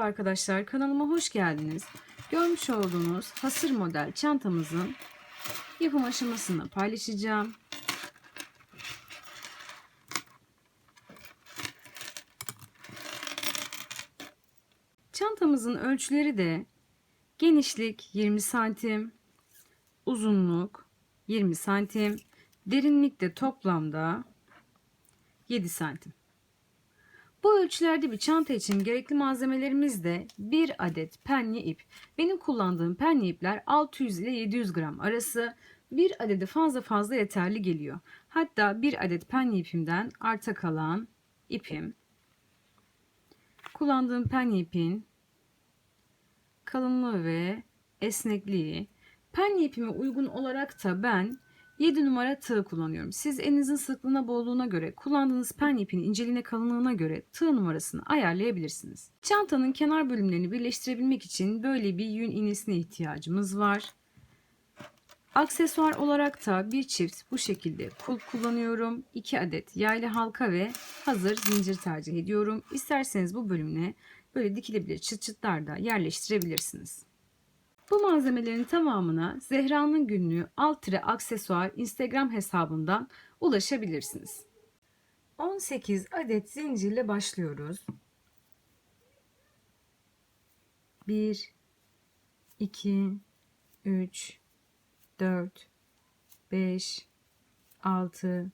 Merhaba arkadaşlar kanalıma hoş geldiniz. Görmüş olduğunuz hasır model çantamızın yapım aşamasını paylaşacağım. Çantamızın ölçüleri de genişlik 20 santim, uzunluk 20 santim, derinlik de toplamda 7 santim. Bu ölçülerde bir çanta için gerekli malzemelerimiz de 1 adet penye ip. Benim kullandığım penye ipler 600 ile 700 gram arası. Bir adede fazla fazla yeterli geliyor. Hatta bir adet penye ipimden arta kalan ipim. Kullandığım penye ipin kalınlığı ve esnekliği. Penye ipime uygun olarak da ben 7 numara tığ kullanıyorum. Siz elinizin sıklığına bolluğuna göre kullandığınız pen ipin inceliğine kalınlığına göre tığ numarasını ayarlayabilirsiniz. Çantanın kenar bölümlerini birleştirebilmek için böyle bir yün iğnesine ihtiyacımız var. Aksesuar olarak da bir çift bu şekilde kulp kullanıyorum. 2 adet yaylı halka ve hazır zincir tercih ediyorum. İsterseniz bu bölümüne böyle dikilebilir çıt çıtlar da yerleştirebilirsiniz. Bu malzemelerin tamamına Zehra'nın günlüğü alt aksesuar Instagram hesabından ulaşabilirsiniz. 18 adet zincirle başlıyoruz. 1 2 3 4 5 6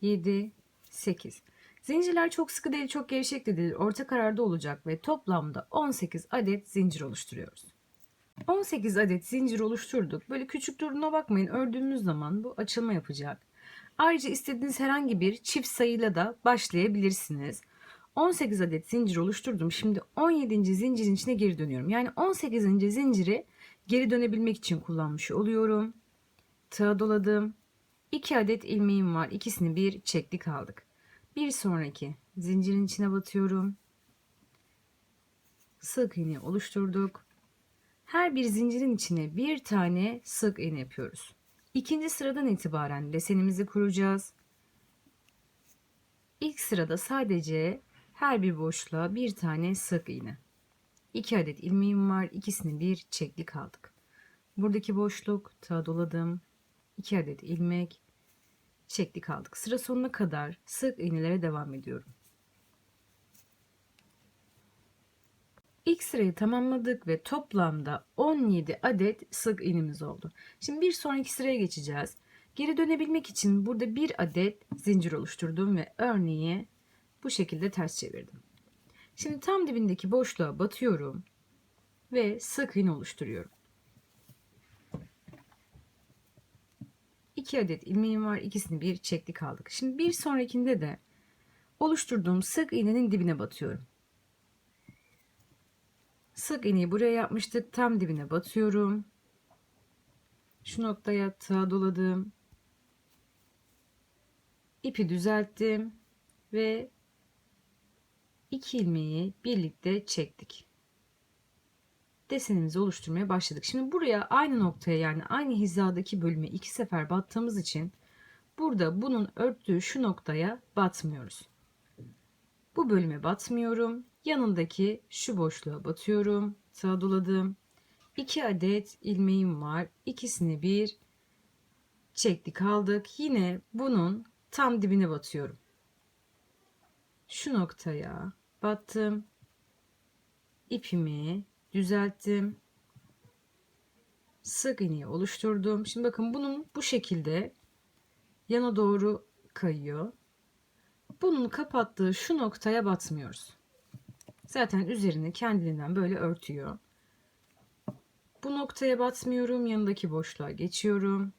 7 8 Zincirler çok sıkı değil, çok gevşek de değil, orta kararda olacak ve toplamda 18 adet zincir oluşturuyoruz. 18 adet zincir oluşturduk. Böyle küçük durduğuna bakmayın. Ördüğümüz zaman bu açılma yapacak. Ayrıca istediğiniz herhangi bir çift sayıyla da başlayabilirsiniz. 18 adet zincir oluşturdum. Şimdi 17. zincirin içine geri dönüyorum. Yani 18. zinciri geri dönebilmek için kullanmış oluyorum. Tığa doladım. 2 adet ilmeğim var. İkisini bir çektik aldık. Bir sonraki zincirin içine batıyorum. Sık iğne oluşturduk. Her bir zincirin içine bir tane sık iğne yapıyoruz. İkinci sıradan itibaren desenimizi kuracağız. İlk sırada sadece her bir boşluğa bir tane sık iğne. 2 adet ilmeğim var. İkisini bir çeklik aldık. Buradaki boşluk tığa doladım. 2 adet ilmek çeklik aldık. Sıra sonuna kadar sık iğnelere devam ediyorum. İlk sırayı tamamladık ve toplamda 17 adet sık iğnemiz oldu. Şimdi bir sonraki sıraya geçeceğiz. Geri dönebilmek için burada bir adet zincir oluşturdum ve örneği bu şekilde ters çevirdim. Şimdi tam dibindeki boşluğa batıyorum ve sık iğne oluşturuyorum. 2 adet ilmeğim var. İkisini bir çektik aldık. Şimdi bir sonrakinde de oluşturduğum sık iğnenin dibine batıyorum. Sık iğneyi buraya yapmıştık. Tam dibine batıyorum. Şu noktaya tığa doladım. İpi düzelttim ve iki ilmeği birlikte çektik. Desenimizi oluşturmaya başladık. Şimdi buraya aynı noktaya yani aynı hizadaki bölüme iki sefer battığımız için burada bunun örttüğü şu noktaya batmıyoruz. Bu bölüme batmıyorum. Yanındaki şu boşluğa batıyorum. Sağa doladım. 2 adet ilmeğim var. İkisini bir çektik aldık. Yine bunun tam dibine batıyorum. Şu noktaya battım. İpimi düzelttim. Sık iğneyi oluşturdum. Şimdi bakın bunun bu şekilde yana doğru kayıyor. Bunun kapattığı şu noktaya batmıyoruz. Zaten üzerini kendiliğinden böyle örtüyor. Bu noktaya batmıyorum. Yanındaki boşluğa geçiyorum.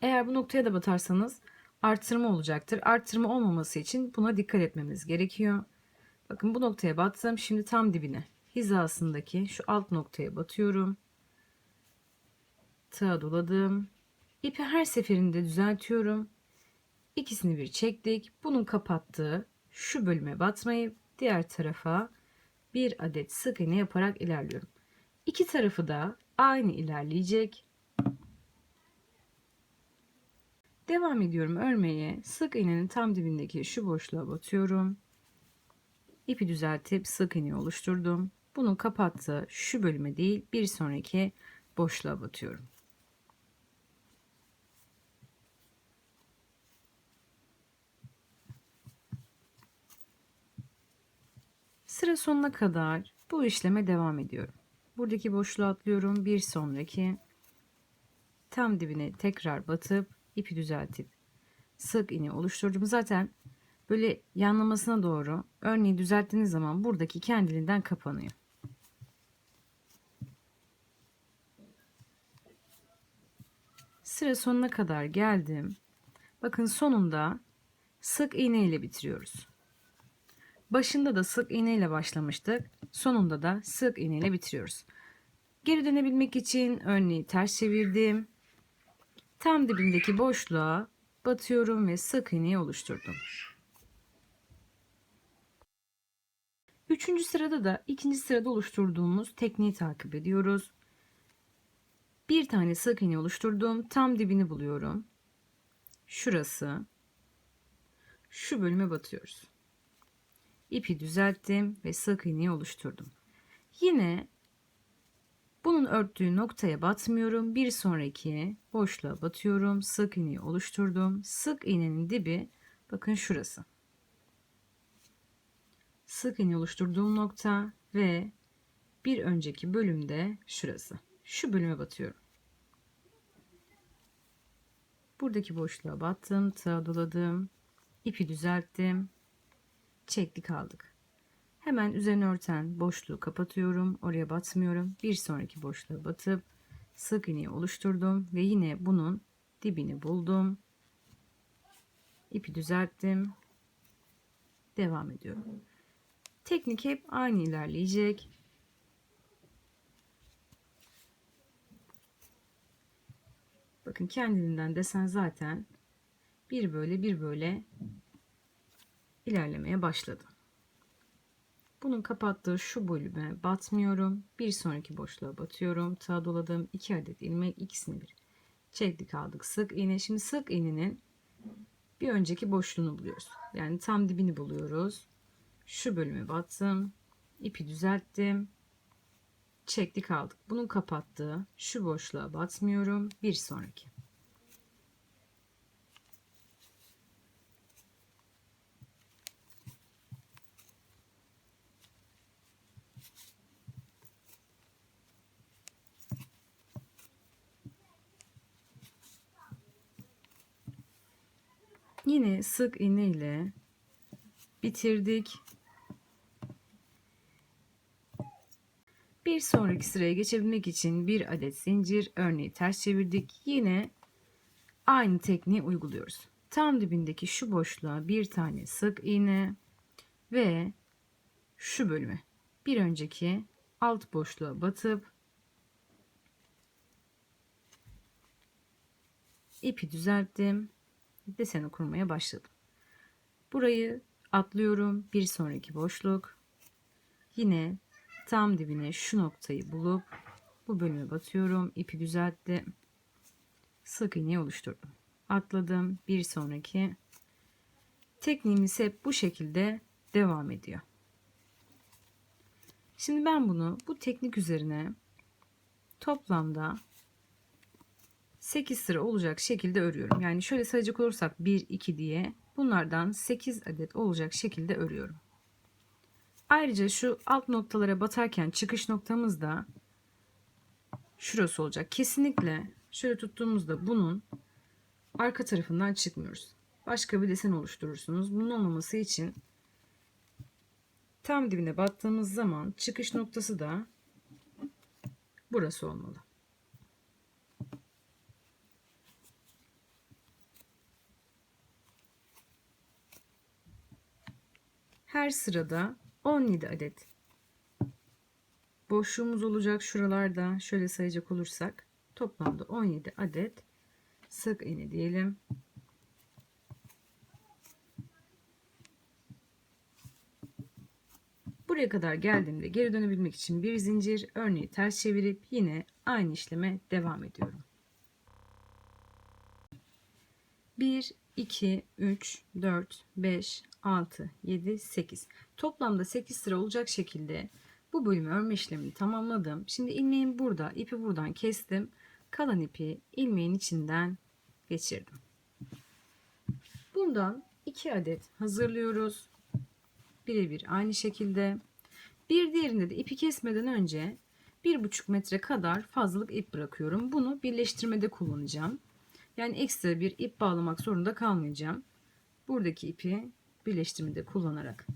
Eğer bu noktaya da batarsanız artırma olacaktır. Artırma olmaması için buna dikkat etmemiz gerekiyor. Bakın bu noktaya battım. Şimdi tam dibine hizasındaki şu alt noktaya batıyorum. Tığa doladım. İpi her seferinde düzeltiyorum. İkisini bir çektik. Bunun kapattığı şu bölüme batmayıp diğer tarafa bir adet sık iğne yaparak ilerliyorum. İki tarafı da aynı ilerleyecek. Devam ediyorum örmeye. Sık iğnenin tam dibindeki şu boşluğa batıyorum. ipi düzeltip sık iğne oluşturdum. Bunun kapattığı şu bölüme değil bir sonraki boşluğa batıyorum. Sıra sonuna kadar bu işleme devam ediyorum. Buradaki boşluğu atlıyorum. Bir sonraki tam dibine tekrar batıp ipi düzeltip sık iğne oluşturdum. Zaten böyle yanlamasına doğru örneği düzelttiğiniz zaman buradaki kendiliğinden kapanıyor. Sıra sonuna kadar geldim. Bakın sonunda sık iğne ile bitiriyoruz. Başında da sık iğne ile başlamıştık. Sonunda da sık iğne ile bitiriyoruz. Geri dönebilmek için örneği ters çevirdim. Tam dibindeki boşluğa batıyorum ve sık iğneyi oluşturdum. Üçüncü sırada da ikinci sırada oluşturduğumuz tekniği takip ediyoruz. Bir tane sık iğne oluşturdum. Tam dibini buluyorum. Şurası. Şu bölüme batıyoruz. İpi düzelttim ve sık iğneyi oluşturdum. Yine bunun örttüğü noktaya batmıyorum. Bir sonraki boşluğa batıyorum. Sık iğneyi oluşturdum. Sık iğnenin dibi bakın şurası. Sık iğne oluşturduğum nokta ve bir önceki bölümde şurası. Şu bölüme batıyorum. Buradaki boşluğa battım, tığa doladım, ipi düzelttim, çektik aldık. Hemen üzerine örten boşluğu kapatıyorum. Oraya batmıyorum. Bir sonraki boşluğa batıp sık iğneyi oluşturdum ve yine bunun dibini buldum. İpi düzelttim. Devam ediyorum. Teknik hep aynı ilerleyecek. Bakın kendiliğinden desen zaten bir böyle bir böyle ilerlemeye başladı. Bunun kapattığı şu bölüme batmıyorum. Bir sonraki boşluğa batıyorum. Tığ doladım. 2 adet ilmek ikisini bir çektik aldık. Sık iğne. Şimdi sık iğnenin bir önceki boşluğunu buluyoruz. Yani tam dibini buluyoruz. Şu bölüme battım. ipi düzelttim. Çektik aldık. Bunun kapattığı şu boşluğa batmıyorum. Bir sonraki. Yine sık iğne ile bitirdik. Bir sonraki sıraya geçebilmek için bir adet zincir örneği ters çevirdik. Yine aynı tekniği uyguluyoruz. Tam dibindeki şu boşluğa bir tane sık iğne ve şu bölüme bir önceki alt boşluğa batıp ipi düzelttim deseni kurmaya başladım. Burayı atlıyorum. Bir sonraki boşluk. Yine tam dibine şu noktayı bulup bu bölüme batıyorum. İpi düzelttim. Sık iğne oluşturdum. Atladım. Bir sonraki. Tekniğimiz hep bu şekilde devam ediyor. Şimdi ben bunu bu teknik üzerine toplamda 8 sıra olacak şekilde örüyorum. Yani şöyle sayacak olursak 1 2 diye bunlardan 8 adet olacak şekilde örüyorum. Ayrıca şu alt noktalara batarken çıkış noktamız da şurası olacak. Kesinlikle şöyle tuttuğumuzda bunun arka tarafından çıkmıyoruz. Başka bir desen oluşturursunuz. Bunun olmaması için tam dibine battığımız zaman çıkış noktası da burası olmalı. Her sırada 17 adet boşluğumuz olacak şuralarda. Şöyle sayacak olursak toplamda 17 adet sık iğne diyelim. Buraya kadar geldiğimde geri dönebilmek için bir zincir örneği ters çevirip yine aynı işleme devam ediyorum. 1, 2, 3, 4, 5, 6, 7, 8. Toplamda 8 sıra olacak şekilde bu bölümü örme işlemini tamamladım. Şimdi ilmeğim burada, ipi buradan kestim. Kalan ipi ilmeğin içinden geçirdim. Bundan 2 adet hazırlıyoruz. Birebir aynı şekilde. Bir diğerinde de ipi kesmeden önce 1,5 metre kadar fazlalık ip bırakıyorum. Bunu birleştirmede kullanacağım. Yani ekstra bir ip bağlamak zorunda kalmayacağım. Buradaki ipi birleştirmede kullanarak.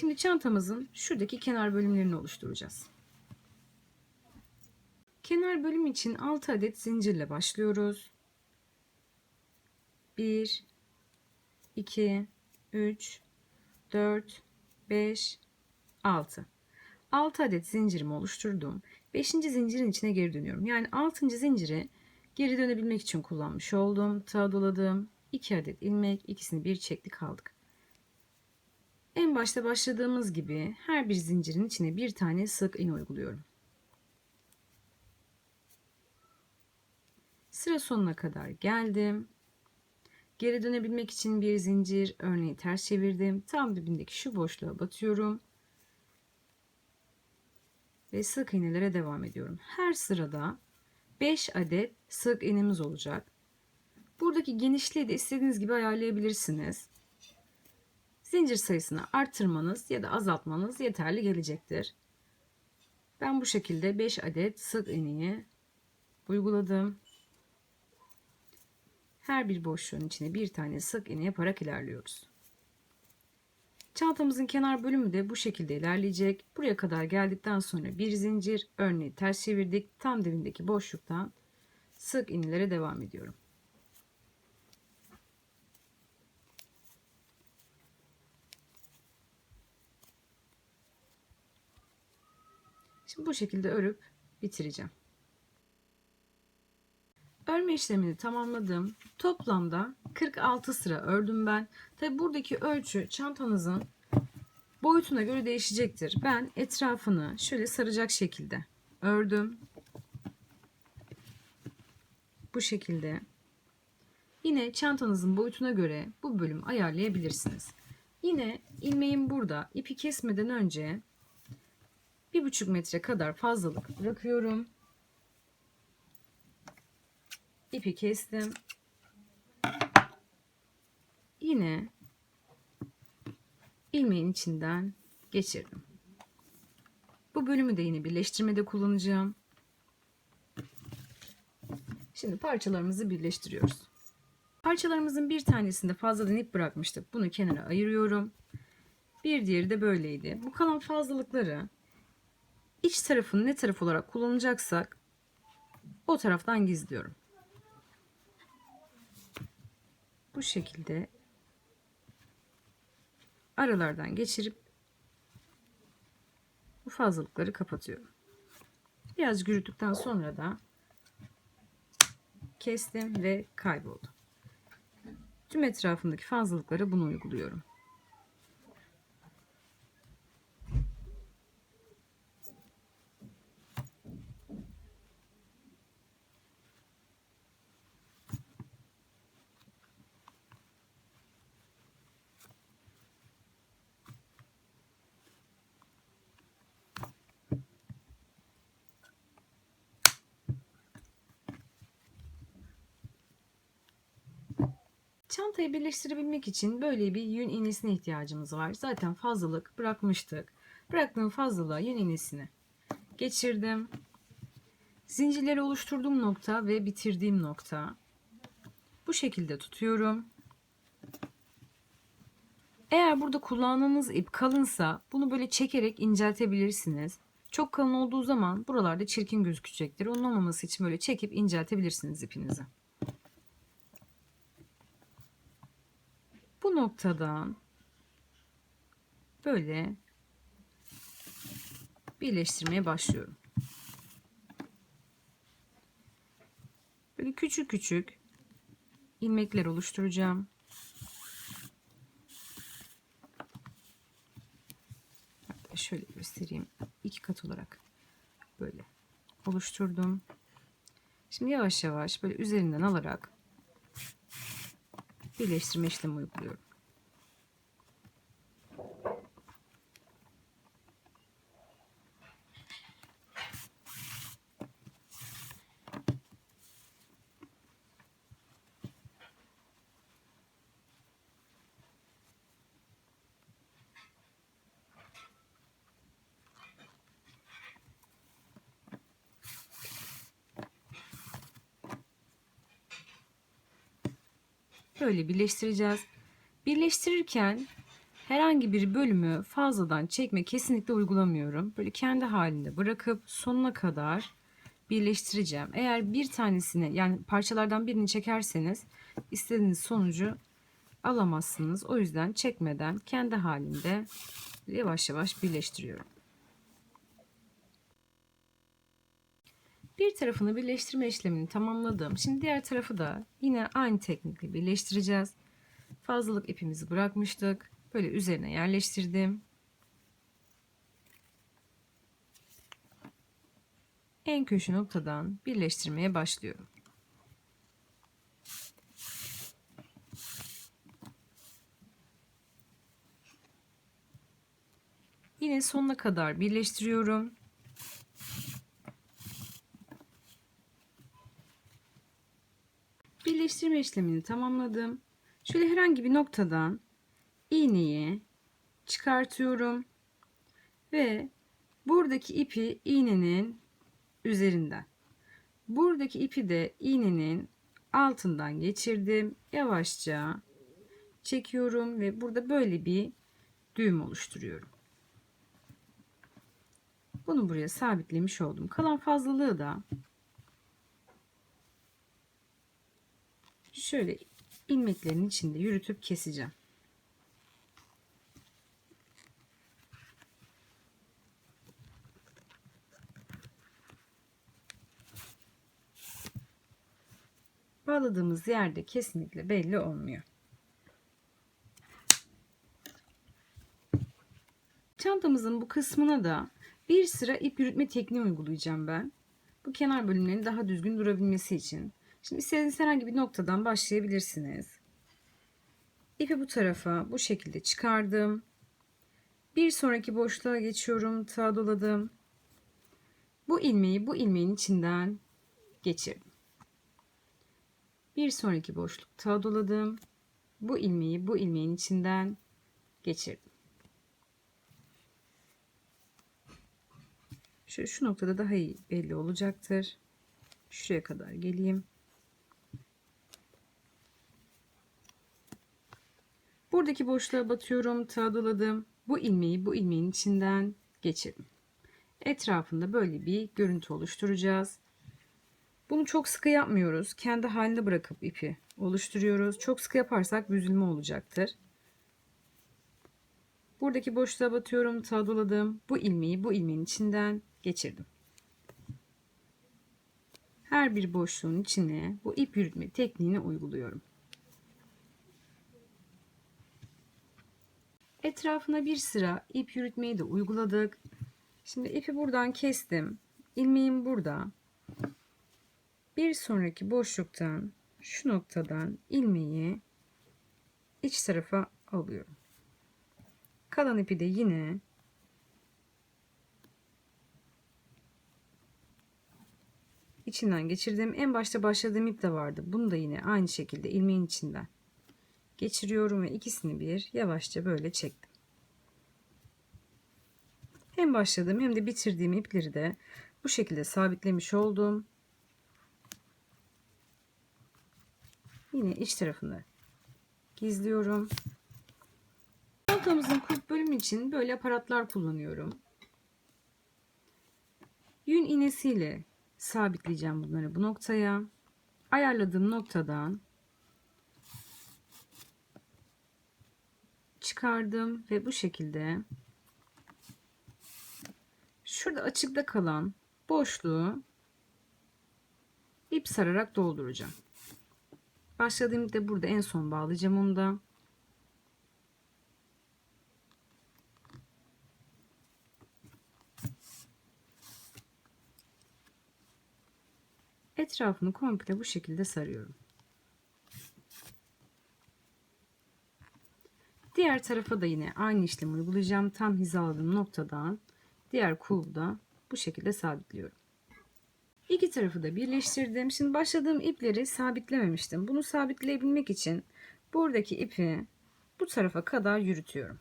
Şimdi çantamızın şuradaki kenar bölümlerini oluşturacağız. Kenar bölüm için 6 adet zincirle başlıyoruz. 1 2 3 4 5 6 6 adet zincirimi oluşturdum. 5. zincirin içine geri dönüyorum. Yani 6. zinciri geri dönebilmek için kullanmış oldum. Tığ doladım. 2 adet ilmek, ikisini bir çektik aldık. En başta başladığımız gibi her bir zincirin içine bir tane sık iğne uyguluyorum. Sıra sonuna kadar geldim. Geri dönebilmek için bir zincir örneği ters çevirdim. Tam dibindeki şu boşluğa batıyorum. Ve sık iğnelere devam ediyorum. Her sırada 5 adet sık iğnemiz olacak. Buradaki genişliği de istediğiniz gibi ayarlayabilirsiniz. Zincir sayısını arttırmanız ya da azaltmanız yeterli gelecektir. Ben bu şekilde 5 adet sık iğneyi uyguladım. Her bir boşluğun içine bir tane sık iğne yaparak ilerliyoruz. Çantamızın kenar bölümü de bu şekilde ilerleyecek. Buraya kadar geldikten sonra bir zincir örneği ters çevirdik. Tam dibindeki boşluktan sık iğnelere devam ediyorum. Şimdi bu şekilde örüp bitireceğim. Örme işlemini tamamladım. Toplamda 46 sıra ördüm ben. Tabi buradaki ölçü çantanızın boyutuna göre değişecektir. Ben etrafını şöyle saracak şekilde ördüm. Bu şekilde. Yine çantanızın boyutuna göre bu bölüm ayarlayabilirsiniz. Yine ilmeğim burada. İpi kesmeden önce bir buçuk metre kadar fazlalık bırakıyorum. İpi kestim. Yine ilmeğin içinden geçirdim. Bu bölümü de yine birleştirmede kullanacağım. Şimdi parçalarımızı birleştiriyoruz. Parçalarımızın bir tanesinde fazladan ip bırakmıştık. Bunu kenara ayırıyorum. Bir diğeri de böyleydi. Bu kalan fazlalıkları iç tarafını ne taraf olarak kullanacaksak o taraftan gizliyorum. Bu şekilde aralardan geçirip bu fazlalıkları kapatıyorum. Biraz yürüttükten sonra da kestim ve kayboldu. Tüm etrafındaki fazlalıkları bunu uyguluyorum. Çantayı birleştirebilmek için böyle bir yün iğnesine ihtiyacımız var. Zaten fazlalık bırakmıştık. Bıraktığım fazlalığa yün iğnesini geçirdim. Zincirleri oluşturduğum nokta ve bitirdiğim nokta. Bu şekilde tutuyorum. Eğer burada kullandığınız ip kalınsa bunu böyle çekerek inceltebilirsiniz. Çok kalın olduğu zaman buralarda çirkin gözükecektir. Onun olmaması için böyle çekip inceltebilirsiniz ipinizi. Bu noktadan böyle birleştirmeye başlıyorum. Böyle küçük küçük ilmekler oluşturacağım. Hatta şöyle göstereyim. iki kat olarak böyle oluşturdum. Şimdi yavaş yavaş böyle üzerinden alarak birleştirme işlemi uyguluyorum. Böyle birleştireceğiz. Birleştirirken herhangi bir bölümü fazladan çekme kesinlikle uygulamıyorum. Böyle kendi halinde bırakıp sonuna kadar birleştireceğim. Eğer bir tanesini yani parçalardan birini çekerseniz istediğiniz sonucu alamazsınız. O yüzden çekmeden kendi halinde yavaş yavaş birleştiriyorum. Bir tarafını birleştirme işlemini tamamladım. Şimdi diğer tarafı da yine aynı teknikle birleştireceğiz. Fazlalık ipimizi bırakmıştık. Böyle üzerine yerleştirdim. En köşe noktadan birleştirmeye başlıyorum. Yine sonuna kadar birleştiriyorum. Birleştirme işlemini tamamladım. Şöyle herhangi bir noktadan iğneyi çıkartıyorum ve buradaki ipi iğnenin üzerinden buradaki ipi de iğnenin altından geçirdim. Yavaşça çekiyorum ve burada böyle bir düğüm oluşturuyorum. Bunu buraya sabitlemiş oldum. Kalan fazlalığı da şöyle ilmeklerin içinde yürütüp keseceğim. Bağladığımız yerde kesinlikle belli olmuyor. Çantamızın bu kısmına da bir sıra ip yürütme tekniği uygulayacağım ben. Bu kenar bölümlerin daha düzgün durabilmesi için. Şimdi istediğiniz herhangi bir noktadan başlayabilirsiniz. İpi bu tarafa bu şekilde çıkardım. Bir sonraki boşluğa geçiyorum. Tığ doladım. Bu ilmeği bu ilmeğin içinden geçirdim. Bir sonraki boşluk tığ doladım. Bu ilmeği bu ilmeğin içinden geçirdim. Şu, şu noktada daha iyi belli olacaktır. Şuraya kadar geleyim. Buradaki boşluğa batıyorum, tığ Bu ilmeği bu ilmeğin içinden geçirdim. Etrafında böyle bir görüntü oluşturacağız. Bunu çok sıkı yapmıyoruz. Kendi halinde bırakıp ipi oluşturuyoruz. Çok sıkı yaparsak büzülme olacaktır. Buradaki boşluğa batıyorum, tığ Bu ilmeği bu ilmeğin içinden geçirdim. Her bir boşluğun içine bu ip yürütme tekniğini uyguluyorum. Etrafına bir sıra ip yürütmeyi de uyguladık. Şimdi ipi buradan kestim. İlmeğim burada. Bir sonraki boşluktan şu noktadan ilmeği iç tarafa alıyorum. Kalan ipi de yine içinden geçirdim. En başta başladığım ip de vardı. Bunu da yine aynı şekilde ilmeğin içinden geçiriyorum ve ikisini bir yavaşça böyle çektim. Hem başladığım hem de bitirdiğim ipleri de bu şekilde sabitlemiş oldum. Yine iç tarafını gizliyorum. Çantamızın kulp bölümü için böyle aparatlar kullanıyorum. Yün iğnesiyle sabitleyeceğim bunları bu noktaya. Ayarladığım noktadan çıkardım ve bu şekilde şurada açıkta kalan boşluğu ip sararak dolduracağım. Başladığım da burada en son bağlayacağım onu da. Etrafını komple bu şekilde sarıyorum. Tarafa da yine aynı işlemi uygulayacağım. Tam hizaladığım noktadan diğer kulu da bu şekilde sabitliyorum. İki tarafı da birleştirdim. Şimdi başladığım ipleri sabitlememiştim. Bunu sabitleyebilmek için buradaki ipi bu tarafa kadar yürütüyorum.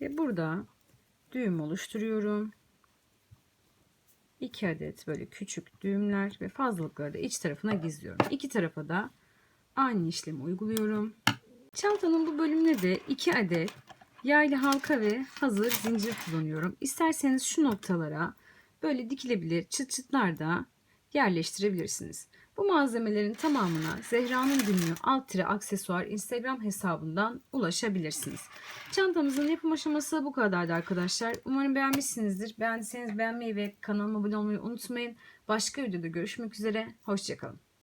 Ve burada düğüm oluşturuyorum. 2 adet böyle küçük düğümler ve fazlalıkları da iç tarafına gizliyorum. İki tarafa da aynı işlemi uyguluyorum. Çantanın bu bölümüne de 2 adet yaylı halka ve hazır zincir kullanıyorum. İsterseniz şu noktalara böyle dikilebilir çıt çıtlar da yerleştirebilirsiniz. Bu malzemelerin tamamına Zehra'nın günlüğü alt tire aksesuar Instagram hesabından ulaşabilirsiniz. Çantamızın yapım aşaması bu kadardı arkadaşlar. Umarım beğenmişsinizdir. Beğendiyseniz beğenmeyi ve kanalıma abone olmayı unutmayın. Başka videoda görüşmek üzere. Hoşçakalın.